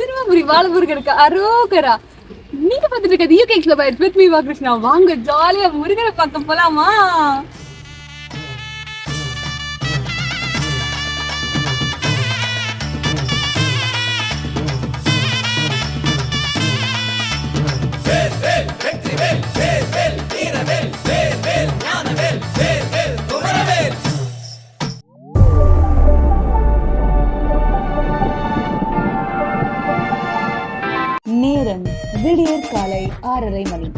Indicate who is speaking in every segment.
Speaker 1: சிறுவாபுரி வாழமுருகனுக்கு அரோகரா. நீங்க பார்த்துட்டு இருக்கிறது UK club fight with me வாகிருஷ்ணா வாங்க ஜாலியா முருகனை பார்க்க போலாமா? காலை ஆறரை மணி.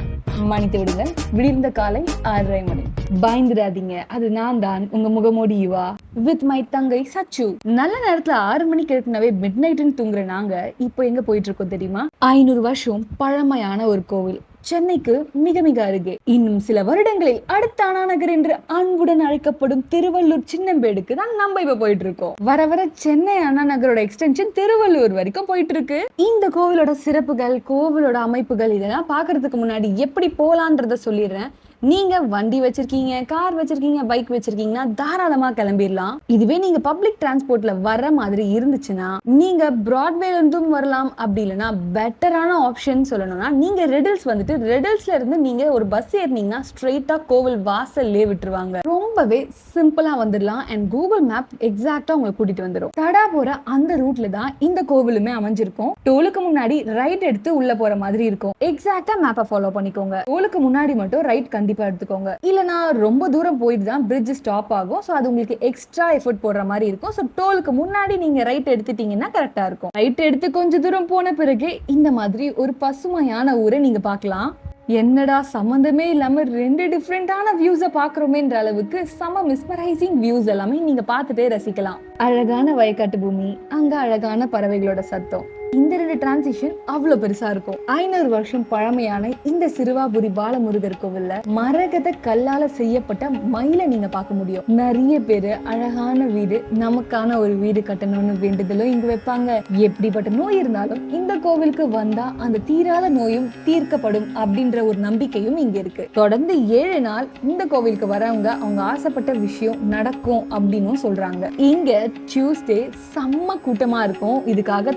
Speaker 1: மன்னித்து விடுங்கள் விடிந்த காலை ஆறரை மணி. பயந்துடாதீங்க அது நான் தான். உங்க முகமோடி யுவா வித் மை தங்கை சச்சு. நல்ல நேரத்துல ஆறு மணிக்கு எழுப்பினவே மிட் நைட்னு தூங்குற நாங்க இப்போ எங்க போயிட்டு இருக்கோம் தெரியுமா? ஐநூறு வருஷம் பழமையான ஒரு கோவில். சென்னைக்கு மிக மிக அருகே. இன்னும் சில வருடங்களில் அடுத்த அண்ணாநகர் என்று அன்புடன் அழைக்கப்படும் திருவள்ளூர் சின்னம்பேடுக்கு தான் நம்ம இப்ப போயிட்டு இருக்கோம் வர வர சென்னை அண்ணா நகரோட எக்ஸ்டென்ஷன் திருவள்ளூர் வரைக்கும் போயிட்டு இருக்கு இந்த கோவிலோட சிறப்புகள் கோவிலோட அமைப்புகள் இதெல்லாம் பாக்குறதுக்கு முன்னாடி எப்படி போலான்றத சொல்லிடுறேன். நீங்க வண்டி வச்சிருக்கீங்க கார் வச்சிருக்கீங்க பைக் வச்சிருக்கீங்கன்னா தாராளமா கிளம்பிடலாம் இதுவே நீங்க பப்ளிக் டிரான்ஸ்போர்ட்ல வர மாதிரி இருந்துச்சுன்னா நீங்க பிராட்வேல இருந்தும் வரலாம். அப்படி இல்லைன்னா பெட்டரான ஆப்ஷன் சொல்லணும்னா நீங்க ரெடில்ஸ் வந்துட்டு ரெடில்ஸ்ல இருந்து நீங்க ஒரு பஸ் ஏறினீங்கன்னா ஸ்ட்ரெயிட்டா கோவில் வாசல்லே விட்டுருவாங்க. ரொம்பவே சிம்பிளா வந்துடலாம் அண்ட் கூகுள் மேப் எக்ஸாக்டா உங்களை கூட்டிட்டு வந்துடும் தடா போற அந்த ரூட்ல தான் இந்த கோவிலுமே அமைஞ்சிருக்கும். டோலுக்கு முன்னாடி ரைட் எடுத்து உள்ள போற மாதிரி இருக்கும். எக்ஸாக்டா மேப்பை ஃபாலோ பண்ணிக்கோங்க. டோலுக்கு முன்னாடி மட்டும் ரைட் கண்டிப்பா எடுத்துக்கோங்க. இல்லனா ரொம்ப தூரம் போயிட்டு தான் பிரிட்ஜ் ஸ்டாப் ஆகும். ஸோ அது உங்களுக்கு எக்ஸ்ட்ரா எஃபர்ட் போடுற மாதிரி இருக்கும். ஸோ டோலுக்கு முன்னாடி நீங்க ரைட் எடுத்துட்டீங்கன்னா கரெக்டா இருக்கும். ரைட் எடுத்து கொஞ்ச தூரம் போன பிறகு இந்த மாதிரி ஒரு பசுமையான ஊரை நீங்க பார்க்கலாம். என்னடா சம்மந்தமே இல்லாம ரெண்டு டிஃப்ரெண்டான வியூஸை பாக்குறோமேன்ற அளவுக்கு செம மிஸ்மரைசிங் வியூஸ் எல்லாமே நீங்க பார்த்துட்டே ரசிக்கலாம். அழகான வயக்காட்டு பூமி அங்க அழகான பறவைகளோட சத்தம். இந்த ரெண்டு டிரான்சிஷன் அவ்வளவு பெருசா இருக்கும். ஐநூறு வருஷம் பழமையான இந்த சிறுவாபுரி பாலமுருகர் கோவில்ல மரகத கல்லால செய்யப்பட்ட மயிலை நீங்க பார்க்க முடியும். நிறைய பேரு அழகான வீடு நமக்கான ஒரு வீடு கட்டணும்னு வேண்டுதலும் இங்க வைப்பாங்க. எப்படிப்பட்ட நோய் இருந்தாலும் இந்த கோவிலுக்கு வந்தா அந்த தீராத நோயும் தீர்க்கப்படும் அப்படின்ற ஒரு நம்பிக்கையும் இங்க இருக்கு. தொடர்ந்து ஏழு நாள் இந்த கோவிலுக்கு வரவங்க அவங்க ஆசைப்பட்ட விஷயம் நடக்கும் அப்படின்னும் சொல்றாங்க. இங்க டியூஸ்டே செம்ம கூட்டமா இருக்கும். இதுக்காக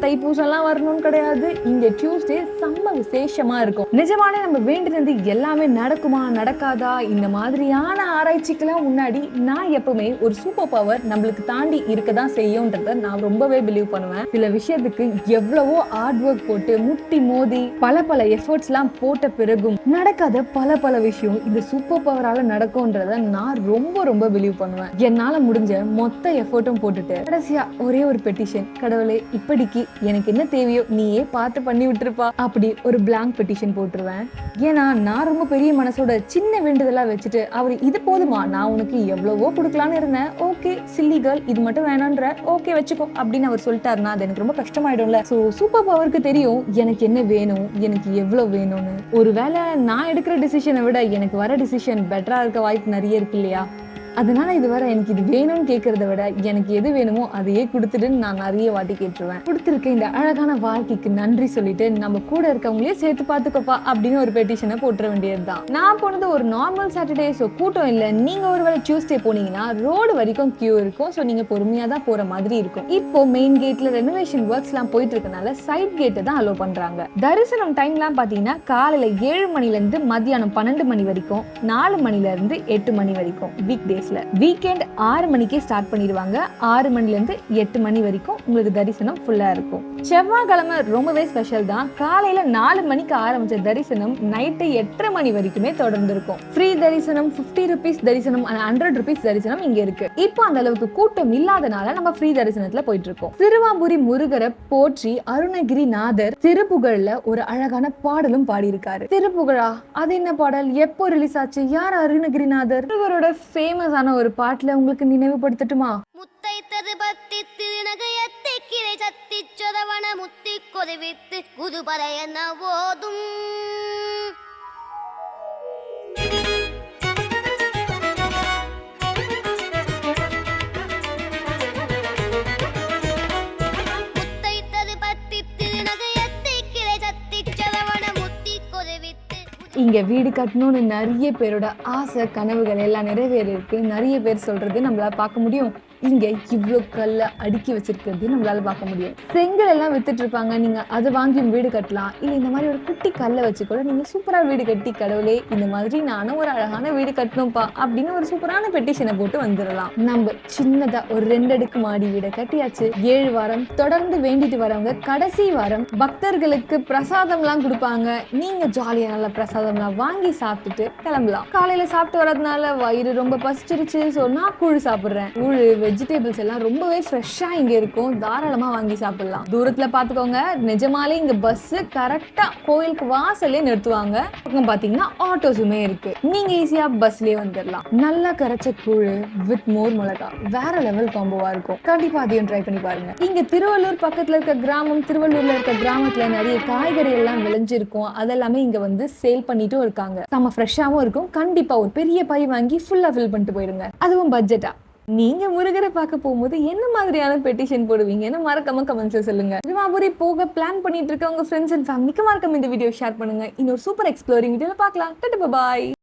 Speaker 1: தைப்பூசம்லாம் வரணும்னு கிடையாது. இங்க டியூஸ்டே செம்ம விசேஷமா இருக்கும். நிஜமானே நம்ம வேண்டினது எல்லாமே நடக்குமா நடக்காதா? இந்த மாதிரியான ஆராய்ச்சிக்கெல்லாம் முன்னாடி நான் எப்பவுமே ஒரு சூப்பர் பவர் நம்மளுக்கு தாண்டி இருக்க தான் செய்யும்ன்றத நான் ரொம்பவே பிலீவ் பண்ணுவேன். சில விஷயத்துக்கு எவ்வளவோ ஹார்ட் ஒர்க் போட்டு முட்டி மோதி பல பல எஃபர்ட்ஸ் எல்லாம் போட்ட பிறகும் நடக்காத பல பல விஷயம் இந்த சூப்பர் பவரால நடக்கும்ன்றத நான் ரொம்ப ரொம்ப பிலீவ் பண்ணுவேன். என்னால முடிஞ்ச மொத்த எஃபர்ட்டும் போட்டுட்டு கடைசியா ஒரே ஒரு பெட்டிஷன் கடவுளே இப்படிக்கு எனக்கு என்ன தேவையோ நீயே பார்த்து பண்ணி விட்டுருப்பா. அப்படி ஒரு பிளாங்க் பெட்டிஷன் போட்டுருவேன். ஏன்னா நான் ரொம்ப பெரிய மனசோட சின்ன வேண்டுதலாக வச்சுட்டு அவர் இது போதுமா? நான் உனக்கு எவ்வளவோ கொடுக்கலான்னு இருந்தேன். ஓகே சில்லி கேர்ள் இது மட்டும் வேணான்ற ஓகே வச்சுக்கோ அப்படின்னு அவர் சொல்லிட்டாருன்னா அது எனக்கு ரொம்ப கஷ்டமாயிடும்ல. ஸோ சூப்பர் பவருக்கு தெரியும் எனக்கு என்ன வேணும்? எனக்கு எவ்வளோ வேணும்னு. ஒருவேளை நான் எடுக்கிற டிசிஷனை விட எனக்கு வர டிசிஷன் பெட்டராக இருக்க வாய்ப்பு நிறைய இருக்கு இல்லையா? அதனால இதுவரை எனக்கு இது வேணும்னு கேட்கறத விட எனக்கு எது வேணுமோ அதையே கொடுத்துட்டுன்னு நான் நிறைய வாட்டி கேட்டுருவேன். கொடுத்துருக்க இந்த அழகான வாழ்க்கைக்கு நன்றி சொல்லிட்டு நம்ம கூட இருக்கவங்களே சேர்த்து பார்த்துக்கோப்பா அப்படின்னு ஒரு பெட்டிஷனை போட்டுற வேண்டியதுதான். நான் போனது ஒரு நார்மல் சாட்டர்டே ஸோ கூட்டம் இல்லை. நீங்க ஒருவேளை டியூஸ்டே போனீங்கன்னா ரோடு வரைக்கும் கியூ இருக்கும். ஸோ நீங்க பொறுமையா தான் போற மாதிரி இருக்கும். இப்போ மெயின் கேட்ல ரெனோவேஷன் ஒர்க்ஸ்லாம் போயிட்டு இருக்கனால சைட் கேட்டை தான் அலோவ் பண்றாங்க. தரிசனம் டைம்லாம் பார்த்தீங்கன்னா காலையில ஏழு மணிலேருந்து மதியானம் மத்தியானம் பன்னெண்டு மணி வரைக்கும் நாலு மணிலேருந்து எட்டு மணி வரைக்கும். வீக் டேஸ்ல வீக்கெண்ட் ஆறு மணிக்கே ஸ்டார்ட் பண்ணிடுவாங்க. ஆறு மணில இருந்து எட்டு மணி வரைக்கும் உங்களுக்கு தரிசனம் ஃபுல்லா இருக்கும். செவ்வாய்க்கிழமை ரொம்பவே ஸ்பெஷல் தான். காலையில நாலு மணிக்கு ஆரம்பிச்ச தரிசனம் நைட்டு எட்டரை மணி வரைக்குமே தொடர்ந்து இருக்கும் ஃப்ரீ தரிசனம் 50 ருபீஸ் தரிசனம் ஹண்ட்ரட் ருபீஸ் தரிசனம் இங்க இருக்கு. இப்போ அந்த அளவுக்கு கூட்டம் இல்லாதனால நம்ம ஃப்ரீ தரிசனத்துல போயிட்டு இருக்கோம். திருவாபுரி முருகரை போற்றி அருணகிரி நாதர் திருப்புகழ்ல ஒரு அழகான பாடலும் பாடியிருக்காரு. திருப்புகழா அது என்ன பாடல்? எப்போ ரிலீஸ் ஆச்சு? யார் அருணகிரிநாதர்? முருகரோட ஃபேமஸான ஒரு பாட்டில் உங்களுக்கு நினைவுபடுத்தட்டுமா?
Speaker 2: முத்தைத்தது பத்தி திருநகையத்தை கிளை சத்தி சொதவன முத்தி கொதிவித்து குதுபறை என்ன
Speaker 1: இங்க வீடு கட்டணும்னு நிறைய பேரோட ஆசை கனவுகள் எல்லாம் நிறைவேறிருக்கு நிறைய பேர் சொல்றது நம்மளால பார்க்க முடியும். இங்கே இவ்வளோ கல்ல அடுக்கி வச்சிருக்கிறது நம்மளால பார்க்க முடியும். செங்கல் எல்லாம் வித்துட்டு இருப்பாங்க. நீங்க அதை வாங்கி வீடு கட்டலாம். இல்லை இந்த மாதிரி ஒரு குட்டி கல்லை வச்சு கூட நீங்க சூப்பரா வீடு கட்டி கடவுளே இந்த மாதிரி நானும் ஒரு அழகான வீடு கட்டணும்ப்பா அப்படின்னு ஒரு சூப்பரான பெட்டிஷனை போட்டு வந்துடலாம். நம்ம சின்னதா ஒரு ரெண்டு அடுக்கு மாடி வீடை கட்டியாச்சு. ஏழு வாரம் தொடர்ந்து வேண்டிட்டு வரவங்க கடைசி வாரம் பக்தர்களுக்கு பிரசாதம்லாம் கொடுப்பாங்க. நீங்க ஜாலியா நல்ல பிரசாதம்லாம் வாங்கி சாப்பிட்டுட்டு கிளம்பலாம். காலையில சாப்பிட்டு வரதுனால வயிறு ரொம்ப பசிச்சிருச்சு ஸோ நான் கூழ் சாப்பிட்றேன். கூழ் வெஜிடபிள்ஸ் எல்லாம் ரொம்பவே ஃப்ரெஷ்ஷா இங்க இருக்கும். தாராளமா வாங்கி சாப்பிடலாம். தூரத்துல பாத்துக்கோங்க. நிஜமாலே இங்க பஸ் கரெக்டா கோயிலுக்கு வாசல்லே நிறுத்துவாங்க. பக்கம் பாத்தீங்கன்னா ஆட்டோஸுமே இருக்கு. நீங்க ஈஸியா பஸ்லயே வந்துடலாம் நல்லா கரைச்ச கூழ் வித் மோர் மிளகா. வேற லெவல் காம்போவா இருக்கும். கண்டிப்பா அதையும் ட்ரை பண்ணி பாருங்க. இங்க திருவள்ளூர் பக்கத்துல இருக்க கிராமம் திருவள்ளூர்ல இருக்க கிராமத்துல நிறைய காய்கறி எல்லாம் விளைஞ்சிருக்கும். அதெல்லாமே இங்க வந்து சேல் பண்ணிட்டும் இருக்காங்க. நம்ம ஃப்ரெஷ்ஷாவும் இருக்கும். கண்டிப்பா ஒரு பெரிய பை வாங்கி ஃபுல்லா ஃபில் பண்ணிட்டு போயிருங்க. அதுவும் பட்ஜெட்டா நீங்க முருகரை பார்க்க போகும்போது என்ன மாதிரியான பெட்டிஷன் போடுவீங்கன்னு மறக்காம கமெண்ட்ஸ் சொல்லுங்க. திருவாபுரி போக பிளான் பண்ணிட்டு இருக்க உங்க ஃப்ரெண்ட்ஸ் அண்ட் ஃபேமிலிக்கு மறக்காம இந்த வீடியோ ஷேர் பண்ணுங்க. இன்னொரு சூப்பர் எக்ஸ்ப்ளோரிங் வீடியோல பார்க்கலாம். பாய்